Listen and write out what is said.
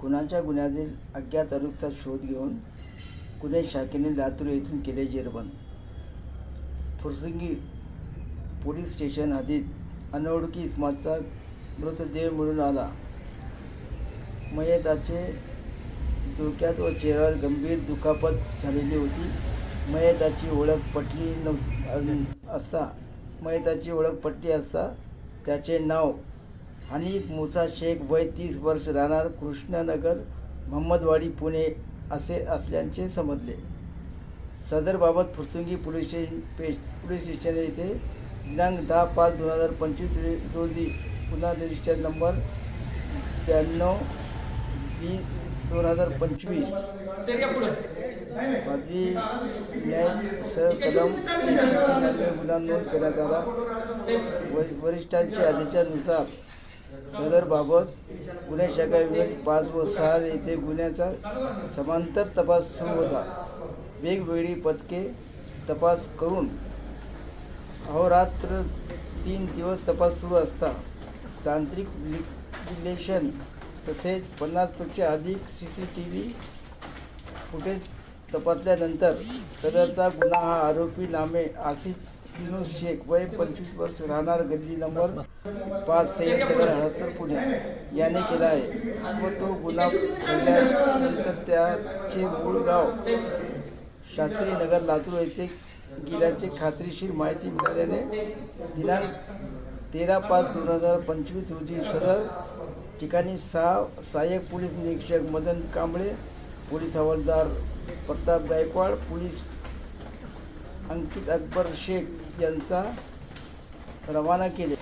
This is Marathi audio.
खुनाच्या गुन्ह्यातील अज्ञात आरोपीचा शोध घेऊन गुन्हे शाखेने लातूर येथून केले जेरबंद. फुरसंगी पोलीस स्टेशन हद्दीत अनोळखी इस्माचा मृतदेह मिळून आला. मयताचे डोक्यात व चेहऱ्यावर गंभीर दुखापत झालेली होती. मयताची ओळख पटली नव्ह असता मयताची ओळख पटली असता त्याचे नाव आणि मुसा शेख वय तीस वर्ष राहणार कृष्णनगर मोहम्मदवाडी पुणे असे असल्याचे समजले. सदरबाबत फुरसुंगी पोलीस स्टेशन पे पोलीस स्टेशन येथे दिनांक दहा पाच दोन हजार पंचवीस रोजी पुन्हा रजिस्टर नंबर ब्याण्णव वीस दोन हजार पंचवीस. पदवी न्याय सर कलम एकशे गुन्हा नोंद करण्यात आला. वरिष्ठांच्या आदेशानुसार सदरबाबत गुन्हे शाखा विभाग पाच व सहा येथे गुन्ह्याचा समांतर तपास सुरू होता. वेगवेगळी पथके तपास करून अहोरात्र तीन दिवस तपास सुरू असता. तांत्रिक विलेशन तसेच पन्नासपेक्षा अधिक C C T V footage तपासल्यानंतर सदरचा गुन्हा हा आरोपी नामे आसिफ विनोद शेख वय पंचवीस वर्ष राहणार गल्ली नंबर पाच सह्याद्री हडसर पुणे. याने केला आहे. व तो गुन्हा घडल्यानंतर त्याचे मूळ गाव शास्त्री नगर लातूर येथे गेल्याची खात्रीशीर माहिती मिळाल्याने दिनांक तेरा पाच दोन हजार पंचवीस रोजी सदर ठिकाणी सहा सहाय्यक पोलीस निरीक्षक मदन कांबळे पोलीस हवालदार प्रताप गायकवाड पोलीस अंकित अकबर शेख यांचा रवाना केले.